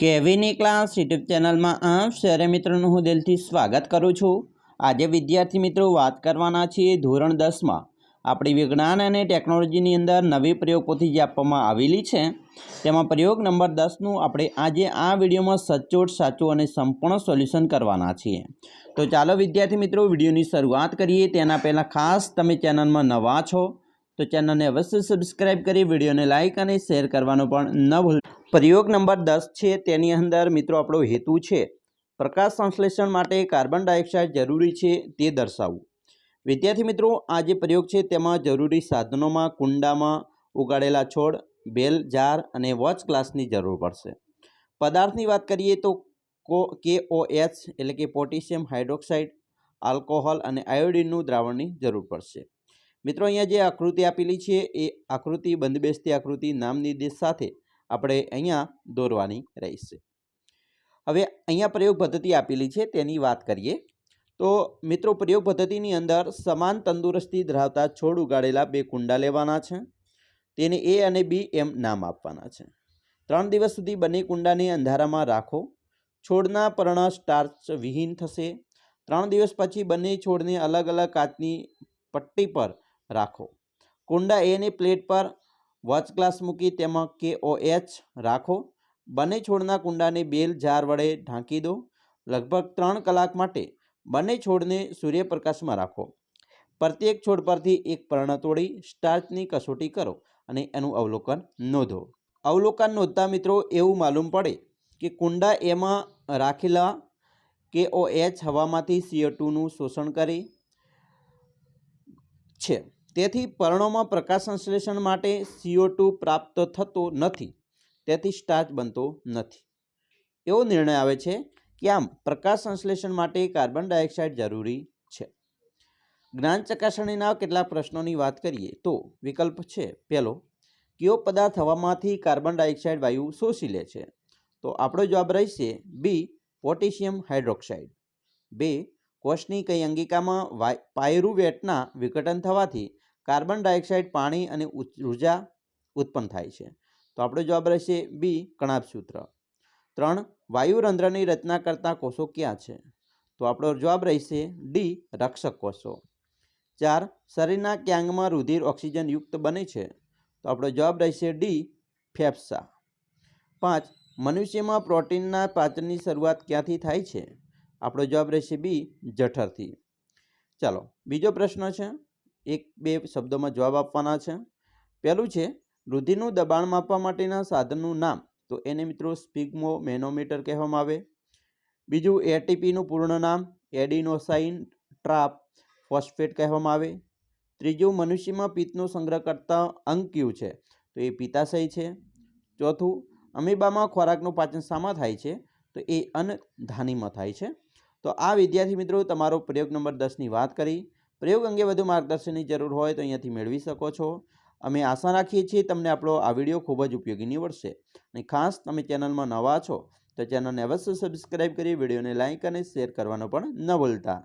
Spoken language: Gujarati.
કેવીની ક્લાસ યુટ્યુબ ચેનલમાં આપ શહેરે મિત્રોનું હું દિલથી સ્વાગત કરું છું. આજે વિદ્યાર્થી મિત્રો વાત કરવાના છીએ ધોરણ દસમાં. આપણી વિજ્ઞાન અને ટેકનોલોજીની અંદર નવી પ્રયોગ પોથી જે આપવામાં આવેલી છે, તેમાં પ્રયોગ નંબર દસનું આપણે આજે આ વિડીયોમાં સચોટ, સાચું અને સંપૂર્ણ સોલ્યુશન કરવાના છીએ. તો ચાલો વિદ્યાર્થી મિત્રો, વિડીયોની શરૂઆત કરીએ. તેના પહેલાં ખાસ તમે ચેનલમાં નવા છો, તો ચેનલને અવશ્ય સબસ્ક્રાઇબ કરી, વિડીયોને લાઇક અને શેર કરવાનું પણ ન ભૂલ પ્રયોગ નંબર દસ છે. તેની અંદર મિત્રો આપણો હેતુ છે. પ્રકાશ સંશ્લેષણ માટે કાર્બન ડાયોક્સાઇડ જરૂરી છે તે દર્શાવવું. વિદ્યાર્થી મિત્રો, આ જે પ્રયોગ છે તેમાં જરૂરી સાધનોમાં કુંડામાં ઉગાડેલા છોડ, બેલ, જાર અને વોચ ગ્લાસની જરૂર પડશે. પદાર્થની વાત કરીએ તો કો કે એચ એટલે કે પોટેશિયમ હાઇડ્રોક્સાઇડ, આલ્કોહોલ અને આયોડિનનું દ્રાવણની જરૂર પડશે. મિત્રો, અહીંયા જે આકૃતિ આપેલી છે એ આકૃતિ બંધબેસતી આકૃતિ નામ નિર્દેશ સાથે આપણે અહીંયા દોરવાની રહેશે. હવે અહીંયા પ્રયોગ પદ્ધતિ આપેલી છે, તેની વાત કરીએ. તો મિત્રો, પ્રયોગ પદ્ધતિની અંદર સમાન તંદુરસ્તી ધરાવતા છોડ ઉગાડેલા બે કુંડા લેવાના છે. તેને એ અને બી એમ નામ આપવાના છે. ત્રણ દિવસ સુધી બંને કુંડાને અંધારામાં રાખો. છોડના પર્ણ સ્ટાર્ચ વિહીન થશે. ત્રણ દિવસ પછી બંને છોડને અલગ અલગ કાચની પટ્ટી પર રાખો. કુંડા એની પ્લેટ પર વોચ ગ્લાસ મૂકી તેમાં કે ઓ એચ રાખો. બંને છોડના કુંડાને બેલ, જાર વડે ઢાંકી દો. લગભગ ત્રણ કલાક માટે બંને છોડને સૂર્યપ્રકાશમાં રાખો. પ્રત્યેક છોડ પરથી એક પર્ણ તોડી સ્ટાર્ચની કસોટી કરો અને એનું અવલોકન નોંધો. અવલોકન નોંધતા મિત્રો એવું માલુમ પડે કે કુંડા એમાં રાખેલા કે ઓ એચ હવામાંથી સીઓ ટુનું શોષણ કરે છે. તેથી પર્ણોમાં પ્રકાશ સંશ્લેષણ માટે સીઓ ટુ પ્રાપ્ત થતો નથી. તેથી સ્ટાર્ચ બનતો નથી. એવો નિર્ણય આવે છે કે આમ પ્રકાશ સંશ્લેષણ માટે કાર્બન ડાયોક્સાઇડ જરૂરી છે. જ્ઞાન ચકાસણીના કેટલાક પ્રશ્નોની વાત કરીએ તો વિકલ્પ છે. પહેલો, કયો પદાર્થ હવામાંથી કાર્બન ડાયોક્સાઇડ વાયુ શોષી લે છે? તો આપણો જવાબ રહેશે બી પોટેશિયમ હાઇડ્રોક્સાઇડ. બે, કોષની કઈ અંગિકામાં વાય, પાયરુવેટના વિઘટન થવાથી કાર્બન ડાયોક્સાઇડ, પાણી અને ઊર્જા ઉત્પન્ન થાય છે. તો આપણો જવાબ રહેશે બી, કણાભ સૂત્ર. ત્રણ, વાયુરંધ્રની રચના કરતા કોષો ક્યાં છે? તો આપણો જવાબ રહેશે ડી, રક્ષક કોષો. ચાર, શરીરના ક્યાંગમાં રુધિર ઓક્સિજન યુક્ત બને છે? તો આપણો જવાબ રહેશે ડી, ફેફસા. પાંચ, મનુષ્યમાં પ્રોટીનના પાચનની શરૂઆત ક્યાંથી થાય છે? આપણો જવાબ રહેશે બી, જઠરથી. ચાલો, બીજો પ્રશ્ન છે. એક બે શબ્દોમાં જવાબ આપવાના છે. પહેલું છે, રુધિરનું દબાણ માપવા માટેના સાધનનું નામ. તો એને મિત્રો સ્પિગ્મો મેનોમીટર કહેવામાં આવે. બીજું, એટીપીનું પૂર્ણ નામ, એડિનોસાઇન ટ્રાપ ફોસ્ફેટ કહેવામાં આવે. ત્રીજું, મનુષ્યમાં પિત્તનો સંગ્રહ કરતા અંગ કયું છે? તો એ પિત્તાશય છે. ચોથું, અમીબામાં ખોરાકનું પાચન શામાં થાય છે? તો એ અન્નધાનીમાં થાય છે. તો આ વિદ્યાર્થી મિત્રો તમારો પ્રયોગ નંબર દસની વાત કરી. પ્રયોગ અંગે વધુ માર્ગદર્શનની જરૂર હોય તો અહીંયાથી મેળવી શકો છો. અમે આશા રાખીએ છીએ તમને આપણો આ વીડિયો ખૂબ જ ઉપયોગી નીવડશે. અને ખાસ તમે ચેનલમાં નવા છો તો ચેનલને અવશ્ય સબસ્ક્રાઈબ કરી વિડીયોને લાઇક અને શેર કરવાનો પણ ન ભૂલતા.